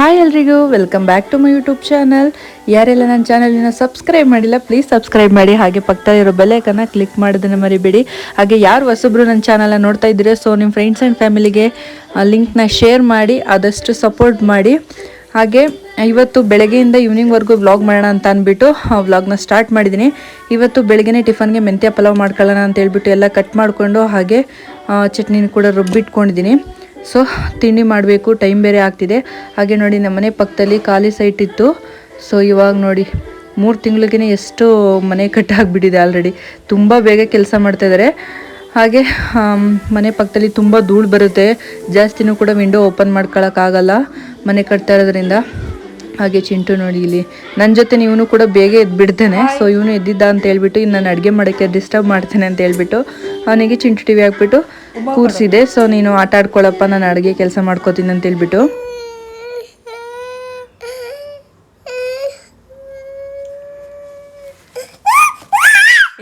Hi ಎಲ್ರಿಗೂ welcome back to my YouTube channel ಯಾರೆಲ್ಲ ನನ್ನ ಚಾನಲಿನ ಸಬ್ಸ್ಕ್ರೈಬ್ ಮಾಡಿಲ್ಲ ಪ್ಲೀಸ್ ಸಬ್ಸ್ಕ್ರೈಬ್ ಮಾಡಿ. ಹಾಗೆ ಪಕ್ಕದಲ್ಲಿರೋ ಬೆಲೆಕನ್ನು ಕ್ಲಿಕ್ ಮಾಡೋದನ್ನ ಮರಿಬೇಡಿ. ಹಾಗೆ ಯಾರು ಹೊಸಬ್ರು ನನ್ನ ಚಾನಲ್ನ ನೋಡ್ತಾ ಇದ್ದೀರಾ ಸೊ ನಿಮ್ಮ ಫ್ರೆಂಡ್ಸ್ ಆ್ಯಂಡ್ ಫ್ಯಾಮಿಲಿಗೆ ಲಿಂಕ್ನ ಶೇರ್ ಮಾಡಿ, ಆದಷ್ಟು ಸಪೋರ್ಟ್ ಮಾಡಿ. ಹಾಗೆ, ಇವತ್ತು ಬೆಳಗ್ಗೆಯಿಂದ ಈವ್ನಿಂಗ್ವರೆಗೂ ವ್ಲಾಗ್ ಮಾಡೋಣ ಅಂತ ಅಂದ್ಬಿಟ್ಟು ವ್ಲಾಗ್ನ ಸ್ಟಾರ್ಟ್ ಮಾಡಿದ್ದೀನಿ. ಇವತ್ತು ಬೆಳಗ್ಗೆನೇ ಟಿಫನ್ಗೆ ಮೆಂತ್ಯ ಪಲಾವ್ ಮಾಡ್ಕೊಳ್ಳೋಣ ಅಂತ ಹೇಳ್ಬಿಟ್ಟು ಎಲ್ಲ ಕಟ್ ಮಾಡಿಕೊಂಡು, ಹಾಗೆ ಚಟ್ನಿನ ಕೂಡ ರುಬ್ಬಿಟ್ಕೊಂಡಿದ್ದೀನಿ. ಸೊ ತಿಂಡಿ ಮಾಡಬೇಕು, ಟೈಮ್ ಬೇರೆ ಆಗ್ತಿದೆ. ಹಾಗೆ ನೋಡಿ ನಮ್ಮ ಮನೆ ಪಕ್ಕದಲ್ಲಿ ಖಾಲಿ ಸೈಟ್ ಇತ್ತು. ಸೊ ಇವಾಗ ನೋಡಿ, ಮೂರು ತಿಂಗಳಿಗೇ ಎಷ್ಟು ಮನೆ ಕಟ್ಟಾಗಿಬಿಟ್ಟಿದೆ ಆಲ್ರೆಡಿ ತುಂಬ ಬೇಗ ಕೆಲಸ ಮಾಡ್ತಾಯಿದ್ದಾರೆ ಹಾಗೆ ಮನೆ ಪಕ್ಕದಲ್ಲಿ ತುಂಬ ಧೂಳು ಬರುತ್ತೆ. ಜಾಸ್ತಿನೂ ಕೂಡ ವಿಂಡೋ ಓಪನ್ ಮಾಡ್ಕೊಳಕ್ಕಾಗಲ್ಲ ಮನೆ ಕಟ್ತಾ ಇರೋದ್ರಿಂದ. ಹಾಗೆ ಚಿಂಟು ನೋಡಿ ಇಲ್ಲಿ. ನನ್ನ ಜೊತೆ ಇವನು ಕೂಡ ಬೇಗ ಎದ್ಬಿಡ್ತಾನೆ. ಸೊ ಇವನು ಎದ್ದಿದ್ದ ಅಂತ ಹೇಳ್ಬಿಟ್ಟು ಇನ್ನು ನಾನು ಅಡುಗೆ ಮಾಡೋಕ್ಕೆ ಡಿಸ್ಟರ್ಬ್ ಮಾಡ್ತೇನೆ ಅಂತ ಹೇಳ್ಬಿಟ್ಟು ಅವನಿಗೆ ಚಿಂಟು ಟಿವಿ ಹಾಕ್ಬಿಟ್ಟು ಕೂರಿಸಿದೆ ಸೊ ನೀನು ಆಟ ಆಡ್ಕೊಳಪ್ಪ ನಾನು ಅಡುಗೆ ಕೆಲಸ ಮಾಡ್ಕೋತೀನಿ ಅಂತ ಹೇಳ್ಬಿಟ್ಟು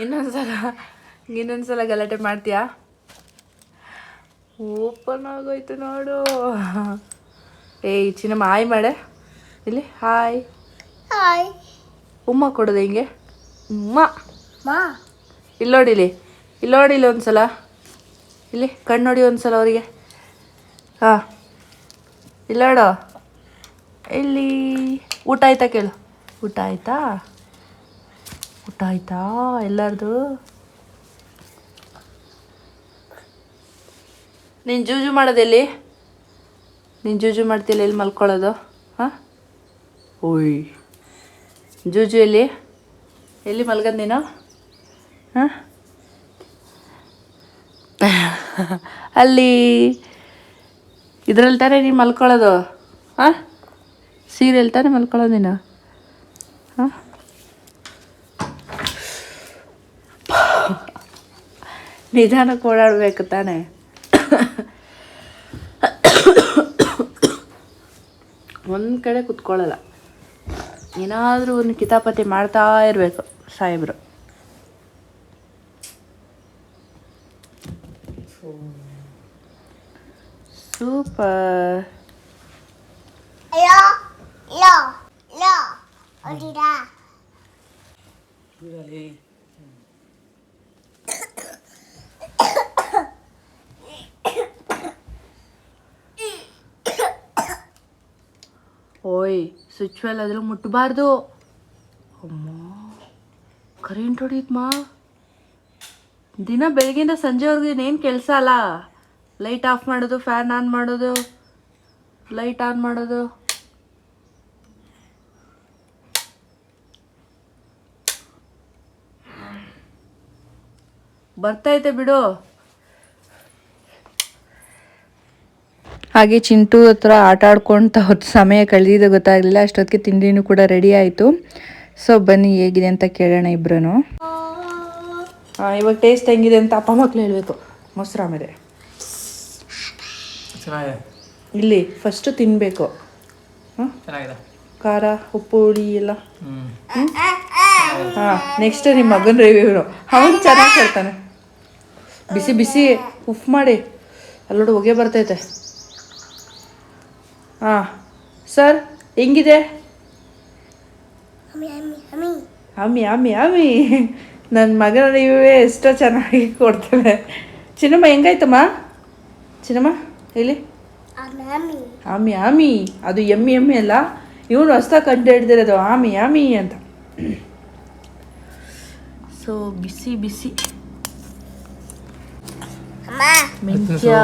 ಇನ್ನೊಂದ್ಸಲ ಇನ್ನೊಂದ್ಸಲ ಗಲಾಟೆ ಮಾಡ್ತೀಯಾ? ಓಪನ್ ಆಗೋಯ್ತು ನೋಡು. ಏಯ್ ಚಿನ್ನಮ್ಮ ಹಾಯ್ ಮಾಡೆ. ಇಲ್ಲಿ ಹಾಯ್. ಹಾಯ್. ಉಮ್ಮ ಕೊಡೋದು ಹಿಂಗೆ? ಉಮ್ಮ. ಮಾ. ಇಲ್ಲಿ. ನೋಡಿಲಿ ಇಲ್ಲಿ ನೋಡಿಲಿ ಒಂದ್ಸಲ. ಇಲ್ಲಿ ಕಣ್ಣು ನೋಡಿ ಒಂದ್ಸಲ ಅವರಿಗೆ. ಹಾಂ. ಇಲ್ಲ ನೋಡು. ಇಲ್ಲಿ. ಊಟ ಆಯ್ತಾ ಕೇಳು. ಊಟ ಆಯ್ತಾ? ಊಟ ಆಯ್ತಾ ಎಲ್ಲರದು? ನೀನು ಜೂಜು ಮಾಡೋದೆಲ್ಲಿ ನೀನು ಜೂಜು ಮಾಡ್ತಿಲ್ಲ ಎಲ್ಲಿ ಮಲ್ಕೊಳ್ಳೋದು? ಹಾಂ? ಓಯ್. ಜೂಜು ಎಲ್ಲಿ? ಎಲ್ಲಿ ಮಲ್ಗದ್ ನೀನು? ಹಾಂ? ಅಲ್ಲಿ ಇದ್ರಲ್ಲಿ ತಾನೇ ನೀನು ಮಲ್ಕೊಳ್ಳೋದು? ಹಾಂ ಸೀರೆಯಲ್ಲಿ ತಾನೇ ಮಲ್ಕೊಳ್ಳೋದು ನೀನು? ಹಾಂ ನಿಧಾನಕ್ಕೆ ಓಡಾಡಬೇಕು ತಾನೇ. ಒಂದು ಕಡೆ ಕುತ್ಕೊಳ್ಳಲ್ಲ. ಏನಾದರೂ ಒಂದು ಕಿತಾಪತಿ ಮಾಡ್ತಾ ಇರಬೇಕು ಸಾಹೇಬ್ರು. ಸೂಪರ್ ಅಯ್ಯೋ ಲೋ ಲೋ ಅಡಿರಾ ಓಯ್ ಸ್ವಿಚ್ ವೆಲ್ ಅದ್ರಲ್ಲಿ ಮುಟ್ಟಬಾರ್ದು ಅಮ್ಮ ಕರೆಂಟ್ ಹೊಡೀತ್ಮಾ? ದಿನ ಬೆಳಗ್ಗೆಯಿಂದ ಸಂಜೆವರೆಗೂ ಇನ್ನೇನು ಕೆಲಸ ಅಲ್ಲ? ಲೈಟ್ ಆಫ್ ಮಾಡೋದು ಫ್ಯಾನ್ ಆನ್ ಮಾಡೋದು ಲೈಟ್ ಆನ್ ಮಾಡೋದು. ಬರ್ತೈತೆ ಬಿಡು. ಹಾಗೆ ಚಿಂಟು ಹತ್ರ ಆಟ ಆಡ್ಕೊಳ್ತಾ ಹೊತ್ತು ಸಮಯ ಕಳೆದಿದ್ದು ಗೊತ್ತಾಗಲಿಲ್ಲ ಅಷ್ಟೊತ್ತಿಗೆ ತಿಂಡಿನೂ ಕೂಡ ರೆಡಿ ಆಯಿತು. ಸೊ ಬನ್ನಿ ಹೇಗಿದೆ ಅಂತ ಕೇಳೋಣ ಇಬ್ರು ಹಾಂ ಇವಾಗ ಟೇಸ್ಟ್ ಹೆಂಗಿದೆ ಅಂತ ಅಪ್ಪ ಮಕ್ಳು ಹೇಳಬೇಕು. ಮೊಸರು ಆಮೇಲೆ. ಚೆನ್ನಾಗಿದೆ. ಇಲ್ಲಿ ಫಸ್ಟು ತಿನ್ನಬೇಕು ಹಾಂ ಚೆನ್ನಾಗಿದೆ. ಖಾರ ಉಪ್ಪು ಹುಳಿ ಎಲ್ಲ. ಹ್ಞೂ ಹಾಂ ನೆಕ್ಸ್ಟ್ ನಿಮ್ಮ ಮಗನ ರಿವ್ಯೂ ಅವನು ಚೆನ್ನಾಗಿ ಹೇಳ್ತಾನೆ. ಬಿಸಿ ಬಿಸಿ ಉಫ್ ಮಾಡಿ. ಅಲ್ಲೋಡು ಹೊಗೆ ಬರ್ತೈತೆ. ಹಾಂ. ಸರ್ ಹೆಂಗಿದೆ? ಅಮ್ಮಿ ಅಮ್ಮಿ ಅಮ್ಮಿ ಅಮ್ಮಿ ಅಮ್ಮಿ ಅಮ್ಮಿ ನನ್ನ ಮಗನ ರಿವ್ಯೂವೇ ಎಷ್ಟೋ ಚೆನ್ನಾಗಿ ಕೊಡ್ತಾನೆ ಚಿನ್ನಮ್ಮ ಹೆಂಗಾಯ್ತಮ್ಮ? ಚಿನ್ನಮ್ಮ? ಹೇಳಿ ಆಮಿ ಆಮಿ. ಅದು ಎಮ್ಮಿ ಎಮ್ಮಿ ಅಲ್ಲ. ಇವನು ಹಸ್ತ ಕಂಡು ಹಿಡ್ದಿರೋದು ಆಮಿ ಆಮಿ ಅಂತ. ಸೊ ಬಿಸಿ ಬಿಸಿ. ಮೆಂತ್ಯ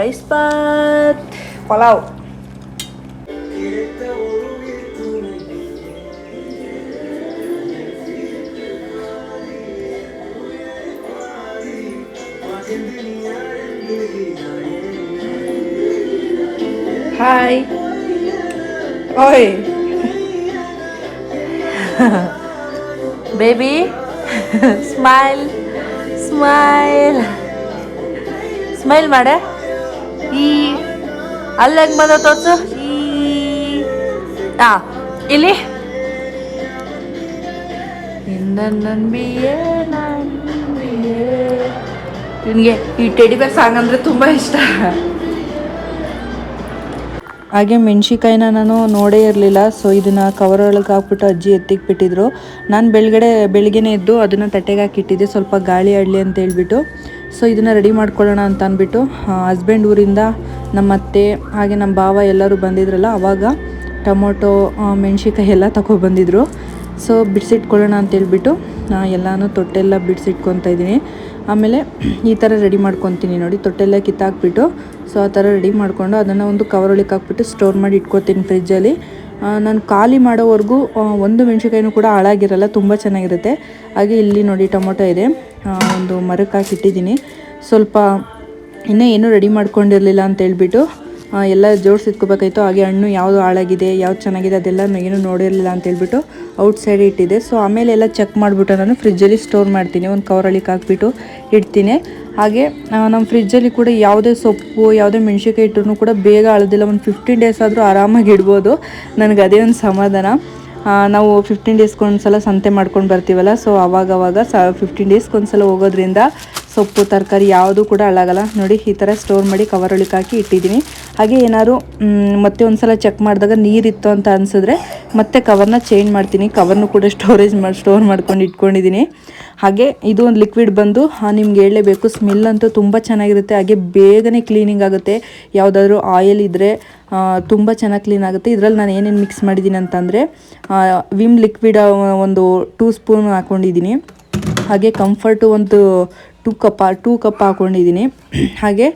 ರೈಸ್ ಬಾತ್ ಪಲಾವ್. ಹಾಯ್ ಓಯ್ ಬೇಬಿ ಸ್ಮೈಲ್ ಸ್ಮೈಲ್ ಸ್ಮೈಲ್ ಮಾಡೆ. ಈ ಅಲ್ಲಿ ಹೆಂಗೆ ಬಂದ ಈ. ಆ, ಇಲ್ಲಿ. ನಿನಗೆ ಈ ಟೆಡಿ ಬೇರ್ ಸಾಂಗ್ ಅಂದರೆ ತುಂಬ ಇಷ್ಟ. ಹಾಗೆ ಮೆಣ್ಸಿಕಾಯಿನ ನಾನು ನೋಡೇ ಇರಲಿಲ್ಲ ಸೊ ಇದನ್ನು ಕವರ್ ಒಳಗೆ ಹಾಕ್ಬಿಟ್ಟು ಅಜ್ಜಿ ಎತ್ತಿಗೆ ಬಿಟ್ಟಿದ್ರು ನಾನು ಬೆಳಗಡೆ ಬೆಳಿಗ್ಗೆನೇ ಎದ್ದು ಅದನ್ನು ತಟ್ಟೆಗೆ ಹಾಕಿಟ್ಟಿದ್ದೆ ಸ್ವಲ್ಪ ಗಾಳಿ ಆಡಲಿ ಅಂತ ಹೇಳ್ಬಿಟ್ಟು. ಸೊ ಇದನ್ನು ರೆಡಿ ಮಾಡ್ಕೊಳ್ಳೋಣ ಅಂತ ಅಂದ್ಬಿಟ್ಟು ಹಸ್ಬೆಂಡ್ ಊರಿಂದ ನಮ್ಮ ಅತ್ತೆ, ಹಾಗೆ ನಮ್ಮ ಭಾವ ಎಲ್ಲರೂ ಬಂದಿದ್ರಲ್ಲ ಆವಾಗ ಟೊಮೊಟೊ ಮೆಣ್ಸಿಕಾಯಿ ಎಲ್ಲ ತಗೊಬಂದಿದ್ರು ಸೊ ಬಿಡಿಸಿಟ್ಕೊಳ್ಳೋಣ ಅಂತ ಹೇಳ್ಬಿಟ್ಟು, ನಾ ಎಲ್ಲನೂ ತೊಟ್ಟೆಲ್ಲ ಬಿಡಿಸಿಟ್ಕೊತಾ ಇದ್ದೀನಿ. ಆಮೇಲೆ ಈ ಥರ ರೆಡಿ ಮಾಡ್ಕೊತೀನಿ ನೋಡಿ, ತೊಟ್ಟೆಲ್ಲ ಕಿತ್ತಾಕ್ಬಿಟ್ಟು ಸೊ ಆ ಥರ ರೆಡಿ ಮಾಡಿಕೊಂಡು ಅದನ್ನು ಒಂದು ಕವರ್ ಒಳಗೆ ಹಾಕ್ಬಿಟ್ಟು ಸ್ಟೋರ್ ಮಾಡಿ ಇಟ್ಕೋತೀನಿ ಫ್ರಿಜ್ಜಲ್ಲಿ ನಾನು ಖಾಲಿ ಮಾಡೋವರೆಗೂ ಒಂದು ಮೆಣಸಿನ್ಕಾಯಿನೂ ಕೂಡ ಹಾಳಾಗಿರಲ್ಲ, ತುಂಬ ಚೆನ್ನಾಗಿರುತ್ತೆ. ಹಾಗೆ ಇಲ್ಲಿ ನೋಡಿ ಟೊಮೊಟೊ ಇದೆ. ಒಂದು ಮರಕ್ಕೆ ಹಾಕಿಟ್ಟಿದ್ದೀನಿ. ಸ್ವಲ್ಪ ಇನ್ನೂ ಏನೂ ರೆಡಿ ಮಾಡ್ಕೊಂಡಿರಲಿಲ್ಲ ಅಂತ ಹೇಳ್ಬಿಟ್ಟು ಎಲ್ಲ ಜೋಡಿಸಿ ಇಟ್ಕೋಬೇಕಾಯ್ತು ಹಾಗೆ ಹಣ್ಣು ಯಾವುದು ಹಾಳಾಗಿದೆ, ಯಾವ್ದು ಚೆನ್ನಾಗಿದೆ ಅದೆಲ್ಲ ಏನು ನೋಡಿರಲಿಲ್ಲ ಅಂತ ಹೇಳ್ಬಿಟ್ಟು ಔಟ್ ಸೈಡ್ ಇಟ್ಟಿದೆ ಸೊ ಆಮೇಲೆ ಎಲ್ಲ ಚೆಕ್ ಮಾಡಿಬಿಟ್ಟು ನಾನು ಫ್ರಿಜ್ಜಲ್ಲಿ ಸ್ಟೋರ್ ಮಾಡ್ತೀನಿ. ಒಂದು ಕವರಳಿಗೆ ಹಾಕ್ಬಿಟ್ಟು ಇಡ್ತೀನಿ. ಹಾಗೆ ನಮ್ಮ ಫ್ರಿಜ್ಜಲ್ಲಿ ಕೂಡ ಯಾವುದೇ ಸೊಪ್ಪು, ಯಾವುದೇ ಮೆಣಸಿನ್ಕಾಯಿ ಇಟ್ಟರು ಕೂಡ ಬೇಗ ಅಳದಿಲ್ಲ ಒಂದು ಫಿಫ್ಟೀನ್ ಡೇಸ್ ಆದರೂ ಆರಾಮಾಗಿ ಇಡ್ಬೋದು. ನನಗೆ ಅದೇ ಒಂದು ಸಮಾಧಾನ. ನಾವು ಫಿಫ್ಟೀನ್ ಡೇಸ್ಗೆ ಒಂದ್ಸಲ ಸಂತೆ ಮಾಡ್ಕೊಂಡು ಬರ್ತೀವಲ್ಲ ಸೊ ಅವಾಗವಾಗ ಅವಾಗ ಸ ಫಿಫ್ಟೀನ್ ಡೇಸ್ಗೆ ಒಂದ್ಸಲ ಹೋಗೋದ್ರಿಂದ ಸೊಪ್ಪು, ತರಕಾರಿ ಯಾವುದು ಕೂಡ ಹಾಳಾಗಲ್ಲ ನೋಡಿ, ಈ ಥರ ಸ್ಟೋರ್ ಮಾಡಿ ಕವರ್ ಒಳಗೆ ಹಾಕಿ ಇಟ್ಟಿದ್ದೀನಿ. ಹಾಗೆ ಏನಾದ್ರು ಮತ್ತೆ ಒಂದು ಸಲ ಚೆಕ್ ಮಾಡಿದಾಗ ನೀರಿತ್ತು ಅಂತ ಅನಿಸಿದ್ರೆ ಮತ್ತೆ ಕವರ್ನ ಚೇಂಜ್ ಮಾಡ್ತೀನಿ. ಕವರ್ನು ಕೂಡ ಸ್ಟೋರೇಜ್ ಮಾಡಿ ಸ್ಟೋರ್ ಮಾಡ್ಕೊಂಡು ಇಟ್ಕೊಂಡಿದ್ದೀನಿ. ಹಾಗೆ ಇದು ಒಂದು ಲಿಕ್ವಿಡ್ ಬಂದು ನಿಮ್ಗೆ ಹೇಳಲೇಬೇಕು. ಸ್ಮೆಲ್ ಅಂತೂ ತುಂಬ ಚೆನ್ನಾಗಿರುತ್ತೆ. ಹಾಗೆ ಬೇಗನೆ ಕ್ಲೀನಿಂಗ್ ಆಗುತ್ತೆ. ಯಾವುದಾದ್ರೂ ಆಯಿಲ್ ಇದ್ದರೆ ತುಂಬ ಚೆನ್ನಾಗಿ ಕ್ಲೀನ್ ಆಗುತ್ತೆ. ಇದರಲ್ಲಿ ನಾನು ಏನೇನು ಮಿಕ್ಸ್ ಮಾಡಿದ್ದೀನಿ ಅಂತಂದರೆ ವಿಮ್ ಲಿಕ್ವಿಡ್ ಒಂದು ಟೂ ಸ್ಪೂನ್ ಹಾಕ್ಕೊಂಡಿದ್ದೀನಿ ಹಾಗೆ ಕಂಫರ್ಟು ಒಂದು ಟೂ ಕಪ್ ಟೂ ಕಪ್ ಹಾಕ್ಕೊಂಡಿದ್ದೀನಿ ಹಾಗೆ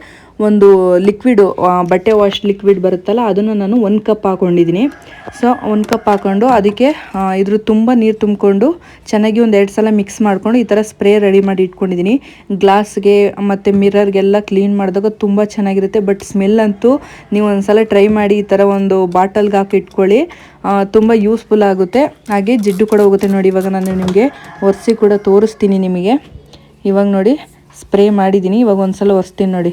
ಒಂದು ಲಿಕ್ವಿಡು ಬಟ್ಟೆ ವಾಶ್ ಲಿಕ್ವಿಡ್ ಬರುತ್ತಲ್ಲ, ಅದನ್ನು ನಾನು ಒಂದು ಕಪ್ ಹಾಕ್ಕೊಂಡಿದ್ದೀನಿ ಸೊ ಒಂದು ಕಪ್ ಹಾಕ್ಕೊಂಡು ಅದಕ್ಕೆ ಇದ್ರ ತುಂಬ ನೀರು ತುಂಬಿಕೊಂಡು ಚೆನ್ನಾಗಿ ಒಂದು ಎರಡು ಸಲ ಮಿಕ್ಸ್ ಮಾಡಿಕೊಂಡು ಈ ಥರ ಸ್ಪ್ರೇ ರೆಡಿ ಮಾಡಿ ಇಟ್ಕೊಂಡಿದ್ದೀನಿ. ಗ್ಲಾಸ್ಗೆ ಮತ್ತು ಮಿರರ್ಗೆಲ್ಲ ಕ್ಲೀನ್ ಮಾಡಿದಾಗ ತುಂಬ ಚೆನ್ನಾಗಿರುತ್ತೆ ಬಟ್ ಸ್ಮೆಲ್ ಅಂತೂ ನೀವು ಒಂದು ಸಲ ಟ್ರೈ ಮಾಡಿ ಈ ಥರ ಒಂದು ಬಾಟಲ್ಗೆ ಹಾಕಿ ಇಟ್ಕೊಳ್ಳಿ ತುಂಬ ಯೂಸ್ಫುಲ್ ಆಗುತ್ತೆ. ಹಾಗೆ ಜಿಡ್ಡು ಕೂಡ ಹೋಗುತ್ತೆ ನೋಡಿ ಇವಾಗ ನಾನು ನಿಮಗೆ. ಒರೆಸಿ ಕೂಡ ತೋರಿಸ್ತೀನಿ ನಿಮಗೆ. ಇವಾಗ ನೋಡಿ ಸ್ಪ್ರೇ ಮಾಡಿದ್ದೀನಿ ಇವಾಗ ಒಂದ್ಸಲ ಒರೆಸ್ತೀನಿ ನೋಡಿ.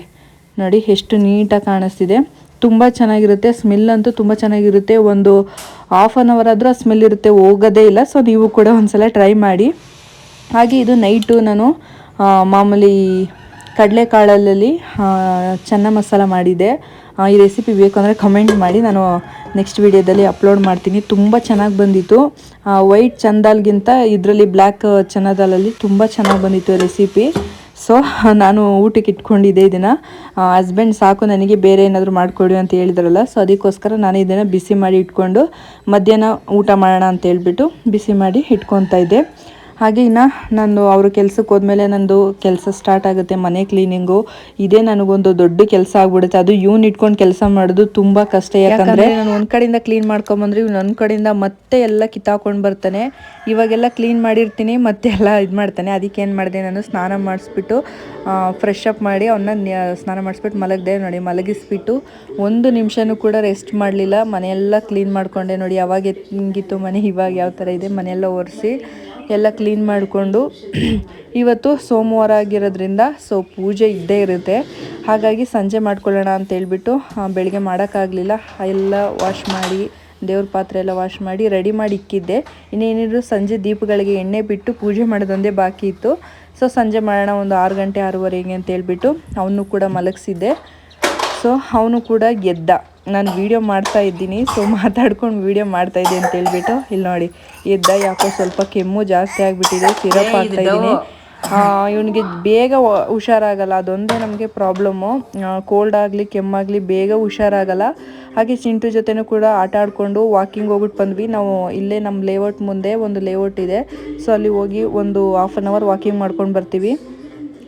ನೋಡಿ ಎಷ್ಟು ನೀಟಾಗಿ ಕಾಣಿಸ್ತಿದೆ. ತುಂಬ ಚೆನ್ನಾಗಿರುತ್ತೆ ಸ್ಮೆಲ್ ಅಂತೂ ತುಂಬ ಚೆನ್ನಾಗಿರುತ್ತೆ. ಒಂದು ಹಾಫ್ ಆನ್ ಅವರ್ ಆದರೂ ಆ ಸ್ಮೆಲ್ ಇರುತ್ತೆ, ಹೋಗೋದೇ ಇಲ್ಲ. ಸೊ ನೀವು ಕೂಡ ಒಂದ್ಸಲ ಟ್ರೈ ಮಾಡಿ. ಹಾಗೆ ಇದು ನೈಟು ನಾನು ಮಾಮೂಲಿ ಕಡಲೆಕಾಳಲ್ಲಿ ಚೆನ್ನ ಮಸಾಲ ಮಾಡಿದ್ದೆ. ಈ ರೆಸಿಪಿ ಅಂದರೆ ಕಮೆಂಟ್ ಮಾಡಿ. ನಾನು ನೆಕ್ಸ್ಟ್ ವಿಡಿಯೋದಲ್ಲಿ ಅಪ್ಲೋಡ್ ಮಾಡ್ತೀನಿ. ತುಂಬ ಚೆನ್ನಾಗಿ ಬಂದಿತ್ತು. ವೈಟ್ ಚಂದಾಲ್ಗಿಂತ ಇದರಲ್ಲಿ ಬ್ಲ್ಯಾಕ್ ಚನ್ನದಾಲಲ್ಲಿ ತುಂಬ ಚೆನ್ನಾಗಿ ಬಂದಿತ್ತು ರೆಸಿಪಿ ಸೊ ನಾನು ಊಟಕ್ಕೆ ಇಟ್ಕೊಂಡಿದ್ದೆ ಇದನ್ನು. ಹಸ್ಬೆಂಡ್ ಸಾಕು, ನನಗೆ ಬೇರೆ ಏನಾದರೂ ಮಾಡಿಕೊಡಿ ಅಂತ ಹೇಳಿದ್ರಲ್ಲ ಸೊ ಅದಕ್ಕೋಸ್ಕರ ನಾನು ಇದನ್ನು ಬಿಸಿ ಮಾಡಿ ಇಟ್ಕೊಂಡು ಮಧ್ಯಾಹ್ನ ಊಟ ಮಾಡೋಣ ಅಂತ ಹೇಳ್ಬಿಟ್ಟು ಬಿಸಿ ಮಾಡಿ ಇಟ್ಕೊತಾ ಇದ್ದೆ. ಹಾಗೆ ಇನ್ನು ನಾನು ಅವರು ಕೆಲಸಕ್ಕೆ ಹೋದ್ಮೇಲೆ ನಂದು ಕೆಲಸ ಸ್ಟಾರ್ಟ್ ಆಗುತ್ತೆ ಮನೆ ಕ್ಲೀನಿಂಗು ಇದೇ ನನಗೊಂದು ದೊಡ್ಡ ಕೆಲಸ ಆಗ್ಬಿಡುತ್ತೆ. ಅದು ಇವ್ನ ಇಟ್ಕೊಂಡು ಕೆಲಸ ಮಾಡೋದು ತುಂಬ ಕಷ್ಟ. ಯಾಕಂದರೆ ನಾನು ಒಂದು ಕಡೆಯಿಂದ ಕ್ಲೀನ್ ಮಾಡ್ಕೊಂಬಂದ್ರೆ ಇವ್ನು ಒಂದು ಕಡೆಯಿಂದ ಮತ್ತೆ ಎಲ್ಲ ಕಿತ್ತಾಕೊಂಡು ಬರ್ತಾನೆ. ಇವಾಗೆಲ್ಲ ಕ್ಲೀನ್ ಮಾಡಿರ್ತೀನಿ, ಮತ್ತೆ ಎಲ್ಲ ಇದು ಮಾಡ್ತಾನೆ. ಅದಕ್ಕೆ ಏನು ಮಾಡಿದೆ ನಾನು ಸ್ನಾನ ಮಾಡಿಸ್ಬಿಟ್ಟು ಫ್ರೆಶ್ ಅಪ್ ಮಾಡಿ ಅವನ್ನ ಸ್ನಾನ ಮಾಡಿಸ್ಬಿಟ್ಟು ಮಲಗಿದೆ ನೋಡಿ, ಮಲಗಿಸ್ಬಿಟ್ಟು ಒಂದು ನಿಮಿಷನೂ ಕೂಡ ರೆಸ್ಟ್ ಮಾಡಲಿಲ್ಲ. ಮನೆಯೆಲ್ಲ ಕ್ಲೀನ್ ಮಾಡಿಕೊಂಡೆ ನೋಡಿ ಯಾವಾಗ ಹೆಂಗಿತ್ತು ಮನೆ, ಇವಾಗ ಯಾವ ಥರ ಇದೆ ಮನೆಯೆಲ್ಲ ಒರೆಸಿ. ಎಲ್ಲ ಕ್ಲೀನ್ ಮಾಡಿಕೊಂಡು ಇವತ್ತು ಸೋಮವಾರ ಆಗಿರೋದ್ರಿಂದ ಸೊ ಪೂಜೆ ಇದ್ದೇ ಇರುತ್ತೆ. ಹಾಗಾಗಿ ಸಂಜೆ ಮಾಡ್ಕೊಳ್ಳೋಣ ಅಂತ ಹೇಳ್ಬಿಟ್ಟು ಬೆಳಗ್ಗೆ ಮಾಡೋಕ್ಕಾಗಲಿಲ್ಲ. ಎಲ್ಲ ವಾಶ್ ಮಾಡಿ, ದೇವ್ರ ಪಾತ್ರೆ ಎಲ್ಲ ವಾಶ್ ಮಾಡಿ ರೆಡಿ ಮಾಡಿ ಇಕ್ಕಿದ್ದೆ. ಇನ್ನೇನಿದ್ರು ಸಂಜೆ ದೀಪಗಳಿಗೆ ಎಣ್ಣೆ ಬಿಟ್ಟು ಪೂಜೆ ಮಾಡೋದೊಂದೇ ಬಾಕಿ ಇತ್ತು. ಸೊ ಸಂಜೆ ಮಾಡೋಣ ಒಂದು ಆರು ಗಂಟೆ ಆರೂವರೆಗೆ ಅಂತ ಹೇಳ್ಬಿಟ್ಟು ಅವನು ಕೂಡ ಮಲಗಿಸಿದ್ದೆ. ಸೊ ಅವನು ಕೂಡ ಗೆದ್ದ. ನಾನು ವೀಡಿಯೋ ಮಾಡ್ತಾ ಇದ್ದೀನಿ. ಸೊ ಮಾತಾಡ್ಕೊಂಡು ವೀಡಿಯೋ ಮಾಡ್ತಾ ಇದ್ದೀನಿ ಅಂತ ಹೇಳ್ಬಿಟ್ಟು ಇಲ್ಲಿ ನೋಡಿ ಎದ್ದ ಯಾಕೋ ಸ್ವಲ್ಪ ಕೆಮ್ಮು ಜಾಸ್ತಿ ಆಗಿಬಿಟ್ಟಿದೆ ಸಿರಪ್ ಹಾಕ್ತಾ ಇದ್ದೀನಿ. ಇವನಿಗೆ ಬೇಗ ಹುಷಾರಾಗಲ್ಲ ಅದೊಂದೇ ನಮಗೆ ಪ್ರಾಬ್ಲಮ್ಮು ಕೋಲ್ಡ್ ಆಗಲಿ ಕೆಮ್ಮಾಗಲಿ ಬೇಗ ಹುಷಾರಾಗಲ್ಲ. ಹಾಗೆ ಚಿಂಟು ಜೊತೆನೂ ಕೂಡ ಆಟ ಆಡಿಕೊಂಡು ವಾಕಿಂಗ್ ಹೋಗ್ಬಿಟ್ಟು ಬಂದ್ವಿ. ನಾವು ಇಲ್ಲೇ ನಮ್ಮ ಲೇಔಟ್ ಮುಂದೆ ಒಂದು ಲೇಔಟ್ ಇದೆ. ಸೊ ಅಲ್ಲಿ ಹೋಗಿ ಒಂದು ಹಾಫ್ ಆನ್ ಅವರ್ ವಾಕಿಂಗ್ ಮಾಡ್ಕೊಂಡು ಬರ್ತೀವಿ.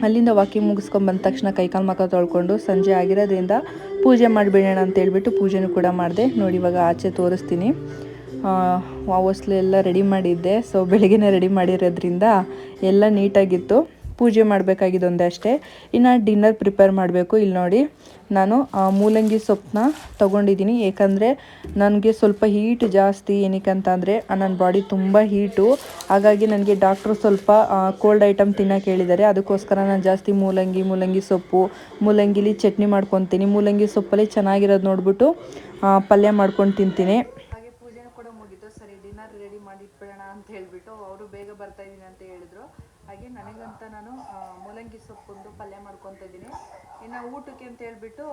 ಅಲ್ಲಿಂದ ವಾಕಿಂಗ್ ಮುಗಿಸ್ಕೊಂಡು ಬಂದ ತಕ್ಷಣ ಕೈಕಾಲು ಮುಖ ತೊಳ್ಕೊಂಡು ಸಂಜೆ ಆಗಿರೋದ್ರಿಂದ ಪೂಜೆ ಮಾಡಿಬಿಡೋಣ ಅಂತ ಹೇಳ್ಬಿಟ್ಟು ಪೂಜೆನೂ ಕೂಡ ಮಾಡಿದೆ. ನೋಡಿ, ಇವಾಗ ಆಚೆ ತೋರಿಸ್ತೀನಿ. ಎಲ್ಲ ರೆಡಿ ಮಾಡಿದ್ದೆ. ಸೊ ಬೆಳಗ್ಗೆನೇ ರೆಡಿ ಮಾಡಿರೋದ್ರಿಂದ ಎಲ್ಲ ನೀಟಾಗಿತ್ತು ಪೂಜೆ ಮಾಡಬೇಕಾಗಿದ್ದೊಂದೇ ಅಷ್ಟೇ. ಇನ್ನು ಡಿನ್ನರ್ ಪ್ರಿಪೇರ್ ಮಾಡಬೇಕು. ಇಲ್ಲಿ ನೋಡಿ ನಾನು ಮೂಲಂಗಿ ಸೊಪ್ಪನ್ನ ತೊಗೊಂಡಿದ್ದೀನಿ. ಏಕೆಂದರೆ ನನಗೆ ಸ್ವಲ್ಪ ಹೀಟ್ ಜಾಸ್ತಿ ಏನಕ್ಕಂತ ಅಂದರೆ ನನ್ನ ಬಾಡಿ ತುಂಬ ಹೀಟು ಹಾಗಾಗಿ ನನಗೆ ಡಾಕ್ಟ್ರು ಸ್ವಲ್ಪ ಕೋಲ್ಡ್ ಐಟಮ್ ತಿನ್ನೋಕೆ ಹೇಳಿದ್ದಾರೆ. ಅದಕ್ಕೋಸ್ಕರ ನಾನು ಜಾಸ್ತಿ ಮೂಲಂಗಿ ಮೂಲಂಗಿ ಸೊಪ್ಪು, ಮೂಲಂಗಿಲಿ ಚಟ್ನಿ ಮಾಡ್ಕೊತೀನಿ. ಮೂಲಂಗಿ ಸೊಪ್ಪಲ್ಲಿ ಚೆನ್ನಾಗಿರೋದು ನೋಡ್ಬಿಟ್ಟು ಪಲ್ಯ ಮಾಡ್ಕೊಂಡು ತಿಂತೀನಿ ಹಾಗೆ ಪೂಜೆನೂ ಕೂಡ ಮುಗೀತು ಸರಿ ಡಿನ್ನರ್ ರೆಡಿ ಮಾಡಿ ಇಟ್ಬಿಡೋಣ ಅಂತ ಹೇಳ್ಬಿಟ್ಟು ಅವರು ಬರ್ತಾ ಇದ್ದೀನಿ ಅಂತ ಹೇಳಿದ್ರು. ಹಾಗೆ ನನಗಂತ ನಾನು ಮೂಲಂಗಿ ಸೊಪ್ಪೊಂದು ಪಲ್ಯ ಮಾಡ್ಕೊತ ಇದ್ದೀನಿ. ಇನ್ನು ಊಟಕ್ಕೆ ಅಂತ ಹೇಳ್ಬಿಟ್ಟು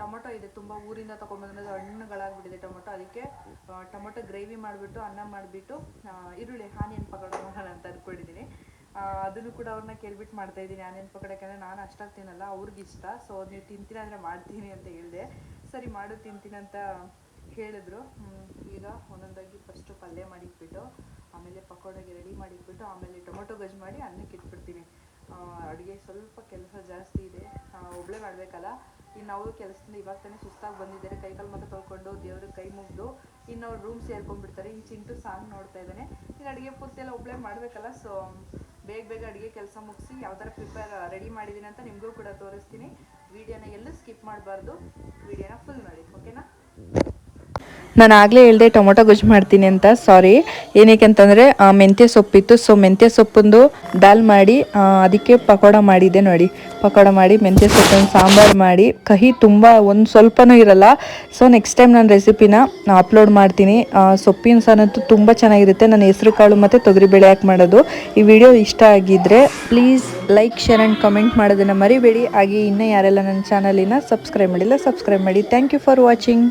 ಟೊಮೊಟೊ ಇದೆ. ತುಂಬ ಊರಿಂದ ತೊಗೊಂಬಂದ್ರೆ ಹಣ್ಣುಗಳಾಗ್ಬಿಟ್ಟಿದೆ ಟೊಮೊಟೊ. ಅದಕ್ಕೆ ಟೊಮೊಟೊ ಗ್ರೇವಿ ಮಾಡಿಬಿಟ್ಟು, ಅನ್ನ ಮಾಡಿಬಿಟ್ಟು ಈರುಳ್ಳಿ, ಆನಿಯನ್ ಪಕೋಡ ಮಾಡೋಣ ಅಂತ ಅಂದ್ಕೊಂಡಿದ್ದೀನಿ. ಅದನ್ನು ಕೂಡ ಅವ್ರನ್ನ ಕೇಳ್ಬಿಟ್ಟು ಮಾಡ್ತಾ ಇದ್ದೀನಿ. ಆನಿಯನ್ ಪಕೋಡ ಯಾಕಂದರೆ ನಾನು ಅಷ್ಟಾಗಿ ತಿನ್ನಲ್ಲ, ಅವ್ರಿಗೆ ಇಷ್ಟ. ಸೊ ನೀವು ತಿಂತೀನಿ ಅಂದರೆ ಮಾಡ್ತೀನಿ ಅಂತ ಹೇಳಿದೆ. ಸರಿ, ಮಾಡು, ತಿಂತೀನಿ ಅಂತ ಹೇಳಿದ್ರು. ಈಗ ಒಂದೊಂದಾಗಿ ಫಸ್ಟು ಪಲ್ಯ ಮಾಡಿಟ್ಬಿಟ್ಟು ಆಮೇಲೆ ಪಕೋಡಗೆ ರೆಡಿ ಮಾಡಿಟ್ಬಿಟ್ಟು ಆಮೇಲೆ ಟೊಮೊಟೊ ಗೊಜ್ಜು ಮಾಡಿ ಅನ್ನಕ್ಕೆ ಇಟ್ಬಿಡ್ತೀನಿ ಅಡುಗೆ ಸ್ವಲ್ಪ ಕೆಲಸ ಜಾಸ್ತಿ ಇದೆ. ಒಬ್ಬಳೇ ಮಾಡಬೇಕಲ್ಲ. ಇನ್ನು ಅವರು ಕೆಲಸದಿಂದ ಇವಾಗ ತಾನೇ ಸುಸ್ತಾಗಿ ಬಂದಿದ್ದಾರೆ. ಕೈಕಾಲು ಮಾತ್ರ ತೊಳ್ಕೊಂಡು ದೇವ್ರಿಗೆ ಕೈ ಮುಗಿದು ಇನ್ನು ಅವ್ರು ರೂಮ್ ಸೇರ್ಕೊಂಡ್ಬಿಡ್ತಾರೆ. ಈ ಚಿಂಟು ಸಾಂಗ್ ನೋಡ್ತಾ ಇದ್ದಾನೆ. ಇನ್ನು ಅಡುಗೆ ಪೂರ್ತಿ ಎಲ್ಲ ಒಬ್ಬಳೇ ಮಾಡಬೇಕಲ್ಲ ಸೊ ಬೇಗ ಬೇಗ ಅಡುಗೆ ಕೆಲಸ ಮುಗಿಸಿ ಯಾವ ಥರ ಪ್ರಿಪೇರ್ ರೆಡಿ ಮಾಡಿದ್ದೀನಿ ಅಂತ ನಿಮಗೂ ಕೂಡ ತೋರಿಸ್ತೀನಿ. ವಿಡಿಯೋನ ಎಲ್ಲೂ ಸ್ಕಿಪ್ ಮಾಡಬಾರ್ದು. ವಿಡಿಯೋನ ಫುಲ್ ನೋಡಿ ಓಕೆನಾ ನಾನು ಆಗಲೇ ಹೇಳಿದೆ ಟೊಮೊಟೊ ಗೊಜ್ಜು ಮಾಡ್ತೀನಿ ಅಂತ ಸಾರಿ ಏನಕ್ಕೆ ಅಂತಂದರೆ ಮೆಂತ್ಯ ಸೊಪ್ಪಿತ್ತು. ಸೊ ಮೆಂತ್ಯ ಸೊಪ್ಪೊಂದು ದಾಲ್ ಮಾಡಿ ಅದಕ್ಕೆ ಪಕೋಡ ಮಾಡಿದ್ದೆ ನೋಡಿ. ಪಕೋಡ ಮಾಡಿ, ಮೆಂತ್ಯ ಸೊಪ್ಪನ್ನು ಸಾಂಬಾರು ಮಾಡಿ, ಕಹಿ ತುಂಬ ಒಂದು ಸ್ವಲ್ಪನೂ ಇರಲ್ಲ. ಸೊ ನೆಕ್ಸ್ಟ್ ಟೈಮ್ ನಾನು ರೆಸಿಪಿನ ಅಪ್ಲೋಡ್ ಮಾಡ್ತೀನಿ. ಸೊಪ್ಪಿನ ಸಾರಂತೂ ತುಂಬ ಚೆನ್ನಾಗಿರುತ್ತೆ. ನನ್ನ ಹೆಸರು ಕಾಳು ಮತ್ತು ತೊಗರಿಬೇಳೆ ಯಾಕೆ ಮಾಡೋದು. ಈ ವಿಡಿಯೋ ಇಷ್ಟ ಆಗಿದ್ದರೆ please like share and comment ಮಾಡೋದನ್ನು ಮರಿಬೇಡಿ. ಹಾಗೆ ಇನ್ನೂ ಯಾರೆಲ್ಲ ನನ್ನ ಚಾನಲಿನ ಸಬ್ಸ್ಕ್ರೈಬ್ ಮಾಡಿಲ್ಲ ಸಬ್ಸ್ಕ್ರೈಬ್ ಮಾಡಿ. Thank you for watching